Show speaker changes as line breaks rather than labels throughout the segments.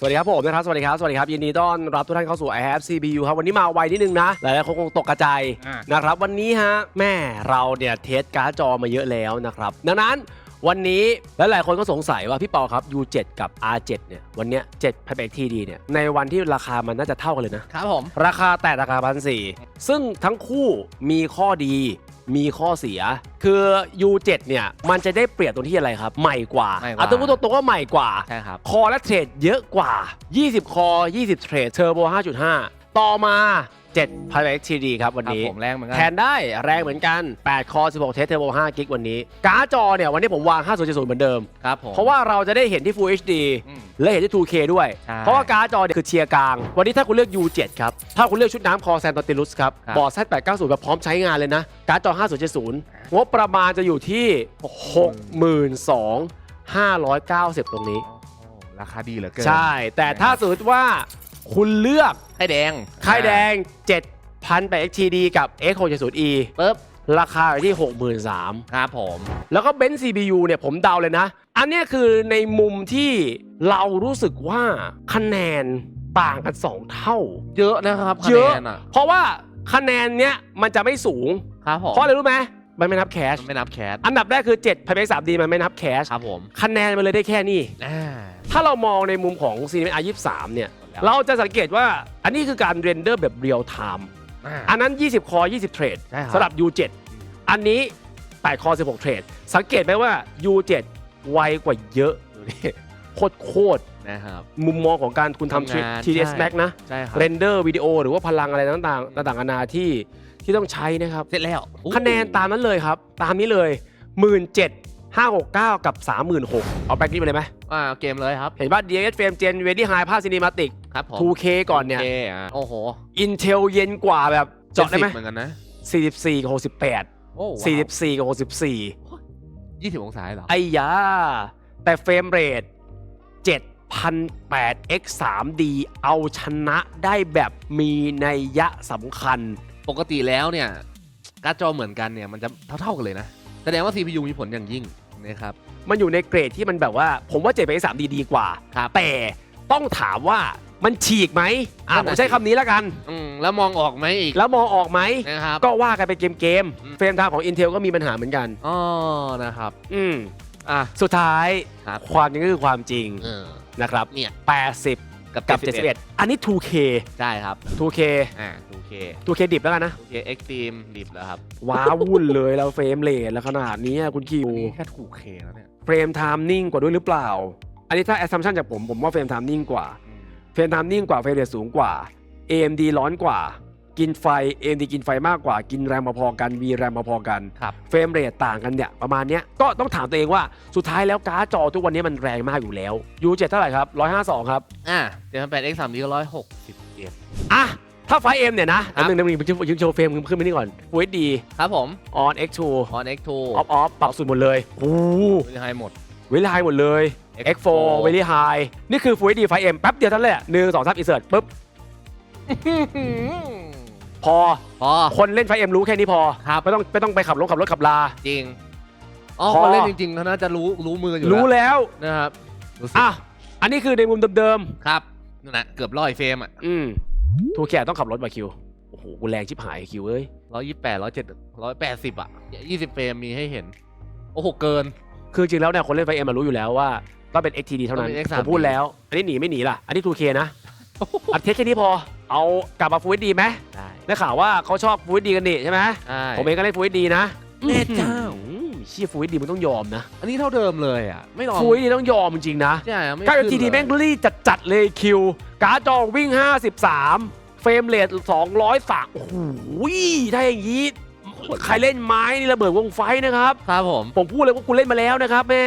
สวัสดีครับผมนะครับสวัสดีครับสวัสดีครับยินดีต้อนรับทุกท่านเข้าสู่ i have CPU ครับวันนี้มาไวนิดนึงนะหลายๆคนคงตกกระจาย
อ่า
นะครับวันนี้ฮะแม่เราเนี่ยเทสการ์ดจอมาเยอะแล้วนะครับดังนั้นวันนี้หลายๆคนก็สงสัยว่าพี่ปอครับ U7 กับ R7 เนี่ยวันเนี้ย7 p a x TD เนี่ยในวันที่ราคามันน่าจะเท่ากันเลยนะ
ครับผม
ราคาแต่ราคาพันสี่ซึ่งทั้งคู่มีข้อดี มีข้อเสีย คือ U7 เนี่ย มันจะได้เปรียบตรงที่อะไรครับ ใหม่กว่า
ใหม่กว่า
อะต้องพูดตรงๆว่าใหม่กว่า
ใช่ครับ
คอและเทรดเยอะกว่า 20 คอ 20 เทรดเทอร์โบ 5.5 ต่อมา 7 p i x TD ครับวัน
ครับ
นี้
ผมแรงเหมือนกั
แทนได้แรงเหมือนกัน 8 คอ 16 เทสเทอร์โบ5กิกวันนี้ การ์ดจอเนี่ยวันนี้ผมวาง 5070 เหมือนเดิม
ครับผม
เพราะว่าเราจะได้เห็นที่ Full HD
อืม
และเห็นที่ 2K ด้วย
ใช่
เพราะว่าการ์ดจอเนี่ยคือเชียร์กลาง วันนี้ถ้าคุณเลือก U7 ครับ ถ้าคุณเลือกชุดน้ำคอแซนตติลุสครับ
ครับ
บอร์ด Z890 แบบพร้อมใช้งานเลยนะ การ์ดจอ 5070 งบประมาณจะอยู่ที่ 62,590 ตรงนี้
โอ้โหราคาดีเหลือเกิน
ใช่ แต่ถ้าสมมติว่าคุณเลือก
ไข่แดง
ค่ายแดง 7,000 XTD กับ X670E
ปึ๊บ
ราคาอยู่ที่ 63,000
ครับผม
แล้วก็เบนซ์ CPU เนี่ยผมเดาเลยนะ อันเนี้ยคือในมุมที่เรารู้สึกว่าคะแนนต่างกัน 2 เท่า
เยอะนะครับ
เยอะ
คะแนนอะ
เพราะว่าคะแนนเนี้ยมันจะไม่สูง
ครับผม
เพราะอะไรรู้ไหมมันไม่นับแคช
มันไม่นับแคส
อันดับแรกคือ7 p i x 3D มันไม่นับแคช
ครับผม
คะแนนมันเลยได้แค่นี้
อ่า
ถ้าเรามองในมุมของ Cinema R23 เนี่ย
แล้ว
เราจะสังเกตว่าอันนี้คือการเรนเดอร์แบบเรียลไทม์
อ่า
อันนั้น 20 คอ 20 เทรด
ใช่ครับ
สำหรับ U7 อันนี้ 8 คอ 16 เทรด สังเกตไหมว่า U7 ไวกว่าเยอะ
ดูดิ
โคตรโคตร
นะครับ
ๆมุมมองของการคุณทำ
ทำงาน
TDS
ใช่
Max นะ
ใช่ครับ
เรนเดอร์วิดีโอหรือว่าพลังอะไรต่างๆต่างๆนานาที่ที่ต้องใช้นะครับ
เสร็จแล้ว
คะแนนตามนั้นเลยครับ ตามนี้เลย 17 569 กับ 36,000เอาแบ็กนี้ไปเลยไหม
อ่าเกมเลยครับ
เห็นว่า DX Frame Gen Ready High ภาพ Cinematic
ครับผม
2K ก่อนเนี่ย
โอเคอะโอ้โห
Intel เย็นกว่าแบบเจาะได้ไหม
70เหมือนกันนะ
44 กับ 68
โอ้
44 กับ 64
ยี่สิบองศาเหรอ
ไอ้ยา แต่เฟรมเรท7,008 x 3D เอาชนะได้แบบมีนัยยะสำคัญ
ปกติแล้วเนี่ย การ์ดจอเหมือนกันเนี่ยมันจะเท่าๆกันเลยนะแส ดงว่า CPU มีผลอย่างยิ่งนะครับ
มันอยู่ในเกรดที่มันแบบว่า ผมว่า7 x 3D ดีกว่า
ครับ
แต่ต้องถามว่ามันฉีกไหมอะ
นั่น
ผ
น่ะ
มใช้
สิ
คำนี้แล้วกัน
อืมแล้วมองออกไหมอีก
แล้วมองออกไหม
นะครับ
ก็ว่ากันไปเกมเกมๆ
อืม
เฟรมทางของ Intel ก็มีปัญหาเหมือนกัน
อ๋อนะครับ
อืม
อะ
สุดท้าย
ครับ
ความจริงก็คือความจริง
เออ
นะครับ
เนี่ย
80
กับ
กับ
71
71 อันนี้ 2K
ใช่ครับ
2K
อ่า 2K
2K ดิบแล้วกันนะ
2K Extreme ดิบแล้วครับ
ว้าวุ่นเลยแล้วเฟรมเรทแล้วขนาดนี้อะคุณคิว
นี่แค่ 2K แล้วเนี่ย
เฟรมไทม์นิ่งกว่าด้วยหรือเปล่า อันนี้ถ้า assumption จากผมผมว่าเฟรมไทม์นิ่งกว่า
อืม
เฟรมไทม์นิ่งกว่าเฟรมเรทสูงกว่า AMD ร้อนกว่า กินไฟ AMD กินไฟมากกว่า กินแรมพอๆกัน V แรมพอๆกัน
ครับ
เฟรมเรทต่างกันเนี่ยประมาณเนี้ยก็ต้องถามตัวเองว่าสุดท้ายแล้วการ์ดจอทุกวันนี้มันแรงมากอยู่แล้ว U7 เท่าไหร่ครับ 152 ครับ
อะเดี๋ยวมัน8 X 3 D ก็ร้อยหกสิบเอ็ด
อะ ถ้าไฟเอ็มเนี่ยนะ
ครั
อั
บ
นหนึ่งหนึ่งผมจะโชว์เฟรมขึ้นไปนี่ก่อน Full HD
ครับผม
on X2
on X2
off off ปรับสุดหมดเลยโอ้
ไม่ได้ให้หมด
เวลาไฮหมดเลย
X4
X4 เวลี่ไฮนี่คือ Full HD ไฟเอ็มแป๊บเดียวเท่านั้นแหละหนึ่งสองสามอินเสิร์ตปุ๊บ พอ
พอ
คนเล่นไฟเอ็มรู้แค่นี้พอ
ครับ
ไม่ต้องไม่ต้องไปขับรถขับรถขับลา
จริง อ๋อ
พอ
คนเล่นจริงๆเขาน่าจะรู้รู้มืออยู่
รู้
แล้ว
แล้ว
นะครับรู้สึก
อะอันนี้คือในมุมเดิม
ครับนั่นนะเกือบร้อยเฟรมอะ
ๆอืมทูแคต้องขับรถมาคิวโอ้โหกูแรงชิบหายคิวเอ้ย
ร้อยยี่แปดร้อยเจ็ดร้อยแปดสิบอะยี่สิบเฟรมมีให้เห็น โอ้โห เกิน
คือจริงแล้วเนี่ยคนเล่นไฟเอ็มมารู้อยู่แล้วว่าต้องเป็น XTD เท่านั้น
ต้องเป็น X3D
ผมพูดแล้ว อันนี้หนีไม่หนีล่ะ อันนี้ 2K นะอัดเทสแค่นี้พอ เอากลับมา Full HD ไหม
ได้
ได้ข่าวว่าเขาชอบ Full HD กันนี่ใช่ไหม
ใช่
ผมเองก็เล่น Full HD นะ
แม่เจ้า
อืมเชี่ย Full HD มันต้องยอมนะ
อันนี้เท่าเดิมเลยอะ ไม่ลอง
Full HD ต้องยอมจริงๆนะ
ใช่อะไม่
การ
ขึ้น
ทีดี
เลย
แม่งรีดจัดๆเลยคิว การ์ดจอวิ่ง 53 เฟรมเรท200สักโอ้โหถ้าอย่างนี้ ใครเล่นไม้นี่ระเบิดวงไฟนะครับ
ครับผม
ผมพูดเลยว่ากูเล่นมาแล้วนะครับแม่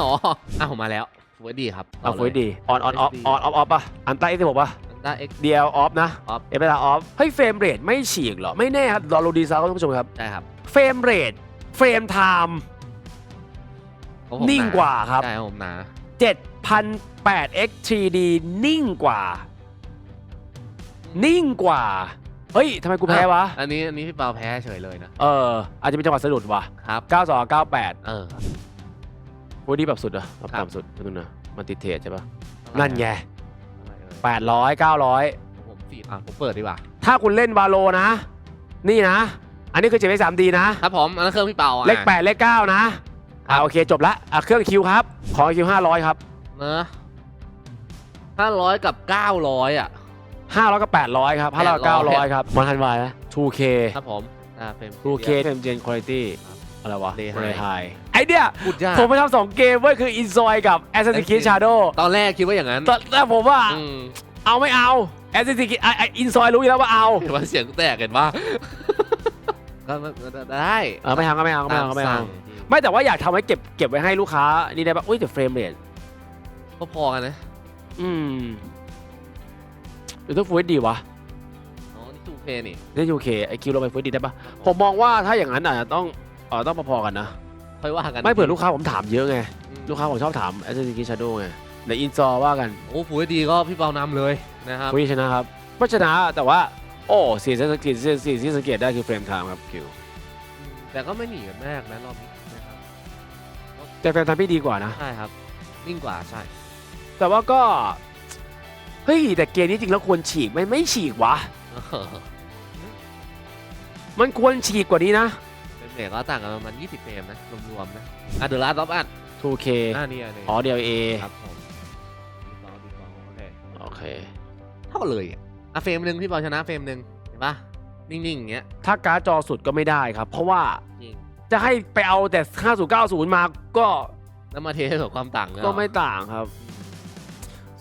อ๋ออะผมมาแล้วฟูดดีครับ
เอาฟูดดี ออนออนออฟออนออฟออฟป่ะ อันใต้ที่ผมป่ะ
ได้เอ็ก
เดียวออฟนะ
Off
เอเปตาออฟเฮ้ยเฟรมเรทไม่ฉีกเหรอ ไม่แน่ครับรอรูดีซาวท่านผู้ชมครับ
ใช่ครับ
เฟรมเรทเฟรมไทม์
ของผม
นิ่ง
ห
กว่าครับ
ใช่ของผมหนา
7,008 x 3D นิ่งกว่า นิ่งกว่า เฮ้ยทำไมกูแพ้วะ
อันนี้อันนี้พี่เปาแพ้เฉยเลยนะ
เออ อาจจะเป็นจังหวะสะดุดว่ะ
ครับ
92 98
เออ
พูดดีแบบสุดเหรอะแบบ
ครับ
ต่ำสุดนิดนึงนะมันติดเทรดใช่ปะนั่นไง 800 900
ผมสี่อะผมเปิดดีกว่า
ถ้าคุณเล่นวาโลนะ นี่นะ อันนี้คือ7 3 d นะ
ครับผมอันนั้นเครื่องพี่เปาอะ
เลข8เลข9นะอ่าโอเคจบละอะเครื่องคิวครับ ของคิว500ครับ
เนอะห้าร้อยกับเก้าร้อยอะ
500กับ800ครับ500กับ900ครับมันทันวายนะ 2K
ครับผม อ่าเป็น
2K เต็มเจนคุณภาพอะไรวะ
Day
เ a ย
High
ไฮไอ เดีย
พูดยาก
ผมไปทำสองเกมเว้ยคือ i n z o y กับ Assassin's Creed Shadow
ตอนแรกคิดว่าอย่างนั้น
แต่แต่ผมว่า
อืม
เอาไม่เอา Assassin's Creed ไออินซอยรู้อยู่แล้วว่าเอา
เห็นว่าเสียงแตกเห็นปะ ก็ได้
เออไม่เอาก็ไม่เอาก็ไม่เอาก็ไม่เอา
ตสั่ง
ไม่แต่ว่าอยากทำไว้เก็บเก็บไว้ให้ลูกค้านี่ได้ปะอุ้ยแต่เฟรมเรท
ก็พอกันนะ
อืมหรือต้องฟูดดีวะ
อ๋อนี่ทูเพนี่
นี่ยูเคไอคิวเราไปฟูดดีได้ปะผมมองว่าถ้าอย่างนั้นอาจจะต้องเออต้องพอๆกันนะ
ค่อยว่ากัน
ไม่เผื่อลูกค้าผมถามเยอะไง
อืม
ลูกค้าผมชอบถาม Assassin's Creed Shadow ไงในอินซอว่ากัน
โอ้ฟูดีก็พี่เปานำเลยนะครับ
ฟูดชนะครับไม่ชนะแต่ว่า โอ้สิ่งที่สังเกตสิ่งที่สังเกตได้คือเฟรมไทม์ครับคิว
แต่ก็ไม่หนีกันมากนะรอบนี้นะครับ
แต่เฟรมไทม์พี่ดีกว่านะ
ใช่ครับนิ่งกว่าใช่
แต่ว่าก็เฮ้ยแต่เกมนี้จริงแล้วควรฉีกไหม่ไม่ฉีกวะมันควรฉีกกว่านี้นะ
เป็นเด็กก็ต่างกันประมาณ20เฟรมนะรวมๆนะอะเดอะลาสต์ออฟอัด
2K
อ่านี่อันนี้
อ๋อ DLA
ครับผมดีฟอลดีฟอลโอเค
โอเค
เท่าเลยอะอะเฟรมหนึ่งพี่เปาชนะเฟรมหนึ่งเห็นปะนิ่งๆอย่างเงี้ย
ถ้าการ์ดจอสุดก็ไม่ได้ครับ เพราะว่า
จริง
จะให้ไปเอาแต่ 5090 มาก็
แล้วมาเทสกับความต่างน
ก็ไม่ต่างครับ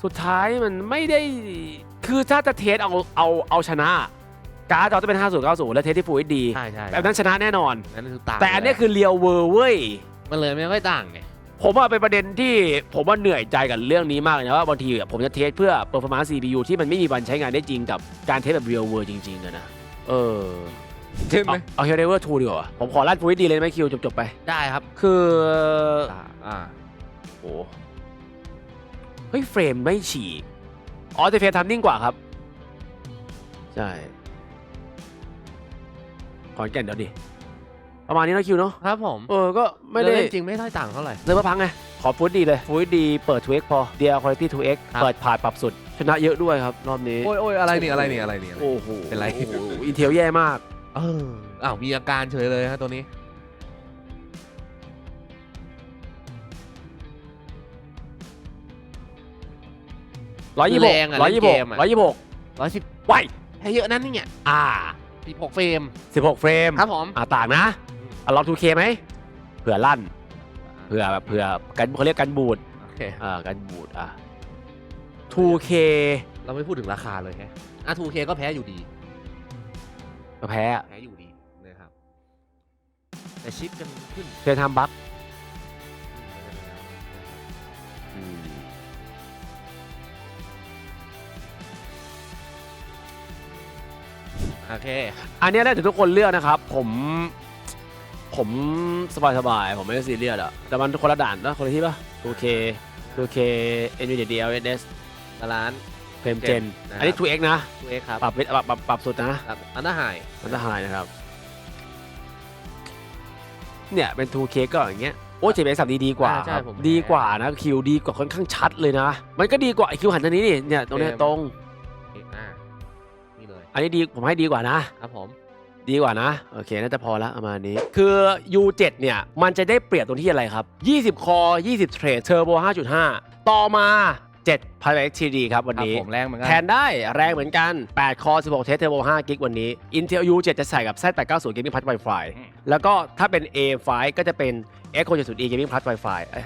สุดท้ายมันไม่ได้คือถ้าจะเทสเอาเอาเอาชนะ การ์ดจอจะเป็น 5090 แล้วเทสที่ Full HD
ใช่ใช่
แบบนั้นชนะแน่นอน
นั่นคือต่าง
แต่อันนี้คือเรียวเวอร์เว้ย
มันเลยไม่ค่อยต่างไง
ผมว่าเป็นประเด็นที่ผมว่าเหนื่อยใจกับเรื่องนี้มากเลยนะว่าบางทีอะผมจะเทสเพื่อ performance CPU ที่มันไม่มีวันใช้งานได้จริงกับการเทสแบบ real world จริงๆอะนะเออ
ใช่ไหม
เอาเอา Hero Level 2ดีกว่าผมขอลั่นฟูดดีเลยได้ไหมคิวจบๆไป
ได้ครับ
คือ
อ่าอ่า
โอ้เฮ้ยเฟรมไม่ฉีกอ๋อแต่เฟรมทำนิ่งกว่าครับ ใช่ข อนแก่นเดี๋ยวดิประมาณนี้นะคิวเนาะ
ครับผม
เออก็ไม่ได้
เรื่องจริงไม่ได้ต่างเท่าไหร่
เซิร์ฟเวอร์พังไงขอฟูดดีเลยฟูดดีเปิด 2x พอ DL Quality 2x
ครับ
เปิดผ่านปรับสุด ชนะเยอะด้วยครับ รอบนี้
โอ้ยโอ้ยอะไรนี่อะไรนี่อะไรนี่อะไร
โอ้โห
เป็นไร
อินเทลแย่มาก
เอออ้าวมีอาการเฉยเลยฮะตัวนี้
ร้อยยี่สิบ
แร
ห
ง
ก
อะ
ร้อยยี่สิบห
เล่นเก
ก
มอะ
ร้อยยี่สิบหก
ร้อยสิบ
ไว
แพ้เยอะนั้นนี่ไง
อ่า
สิบหกเฟรม
สิบหกเฟรม
ครับผม
อ่าต่างนะอะลอง 2K ไหมเผื่อลั่นเผื่อแบบเผื่อกันเขาเรียกกันบูด
โอเค
อ่ากันบูดอะ 2K
เราไม่พูดถึงราคาเลยแฮะอะ 2K ก็แพ้อยู่ดี
ก็แพ้อะ
แพ้อยู่ดีนะครับ แต่ชิปกันขึ้น
เฟรมทำบัค
โอเค
อันเนี้ยได้ถึงทุกคนเลือกนะครับ ผม ผมสบายสบายๆผมไม่ได้ซีเรียสอะแต่มันคนละด่านนะคนละที่ปะ 2K 2K NVIDIA DLSS
ตาราน
เฟรมเจน
นะครับ
อันนี้ 2X นะ
ตัวเอกครับ
ปรับเป็นปรับปรับปรับสุดนะ
ครับอันน่าหาย
มันจะหายนะครับ เนี่ยเป็น 2K ก็อย่างเงี้ย โอ้เจเบสับดีดีกว่า
อ่าใช่
ครับ
ผม
ดีกว่านะคิวดีกว่าค่อนข้างชัดเลยนะ มันก็ดีกว่าไอคิวหันทางนี้นี่เนี่ยตรงเนี้ย
เกม
ตรง
อ่านี่เลย
อันนี้ดีผมให้ดีกว่านะ
ครับผม
ดีกว่านะ โอเค น่าจะพอละประมาณนี้ คือ U7 เนี่ย มันจะได้เปรียบตรงที่อะไรครับ 20 คอ 20 เทรดเทอร์โบ 5.5 ต่อมา 7 p i x TD ครับ วัน
ครับ
นี้
ผมแรงเหมือนกั
แทนได้แรงเหมือนกัน 8 คอ 16 เทสเทอร์โบ 5 กิกวันนี้ Intel U7 จะใส่กับ Z890 Gaming Plus Wi-Fi แล้วก็ถ้าเป็น A5 ก็จะเป็น X170E Gaming Plus Wi-Fi เอ้ย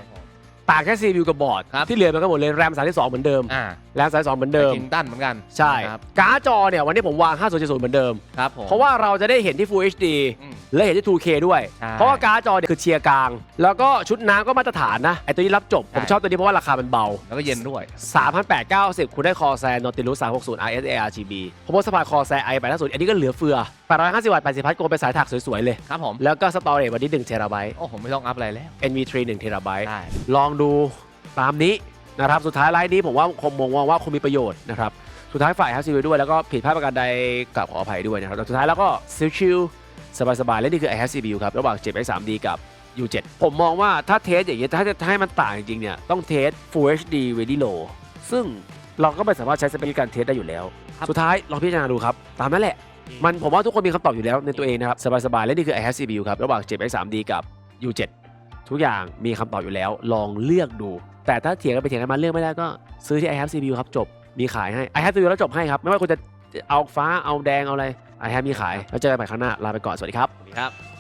ต่างแค่ CPU กับบอร์ด
ครับ
ที่เหลือมันก็หมดเลย RAM 32 เหมือนเดิม
อ่า
RAM 32 เหมือนเดิม
คิงตันเหมือนกัน
ใช่
ครับ
การ์ดจอเนี่ยวันนี้ผมวาง 5070 เหมือนเดิม
ครับผม
เพราะว่าเราจะได้เห็นที่ Full HD
อืม
และเห็นที่ 2K ด้วย
ใช่
เพราะว่าการ์ดจอเนี่ยคือเชียร์กลาง แล้วก็ชุดน้ำก็มาตรฐานนะ ไอตัวนี้รับจบผม
ใช่
ชอบตัวนี้เพราะว่าราคามันเบา
แล้วก็เย็นด้วย
3,890 คุณได้คอแซนนอติลุส360 RSA RGB ผมว่าสปายคอแซไอ850อันนี้ก็เหลือเฟือ850วัตต์80พัทโกเป็นสายถักสวยๆเลย
ครับผม
แล้วก็สตอเรจวันนี้1เทราไบต์
โอ้ผมไม่ต้องอัพอะไรแล้ว
NV3 1เทราไบต์
ได้
ลองดูตามนี้นะครับ สุดท้ายไลน์นี้ผมว่าคงมองว่าคงมีประโยชน์นะครับ สุดท้ายฝ่ายฮัสซีด้วยแล้วก็ผิดพลาดประการใดกลับขออภัยด้วยนะครับแต่สุดท้ายแล้วก็ชิลๆ สบายๆ และนี่คือ i h a v e CPU ครับ ระหว่าง7 3 d กับ U7 ผมมองว่าถ้าเทสอย่างเงี้ยถ้าจะให้มันต่างจริงๆเนี่ยต้องเทส Full HD Very Low ซึ่งเราก็ไม่สามารถใช้สเปคการเทสได้อยู่แล้ว
ครับ
สุดท้ายลองพิจารณาดูครับ ตามนั้นแหละ
อืม
มันผมว่าทุกคนมีคำตอบอยู่แล้วในตัวเองนะครับ สบายๆ และนี่คือ i h a v e CPU ครับ ระหว่าง 7 x 3 d กับ U7 ทุกอย่างมีคำตอบอยู่แล้ว ลองเลือกดู แต่ถ้าเถียงกันไปเถียงกันมาเลือกไม่ได้ก็ซื้อที่ i h a v e CPU ครับจบมีขายให้ i h a v e CPU แล้วจบให้ครับไม่ว่าคุณจะ เอาฟ้าเอาแดงเอาอะไรไอแฮมมีขาย แล้วเจอกันใหม่ครั้งหน้า ลาไปก่อน สวัสดีครับ
สวัสดีครับ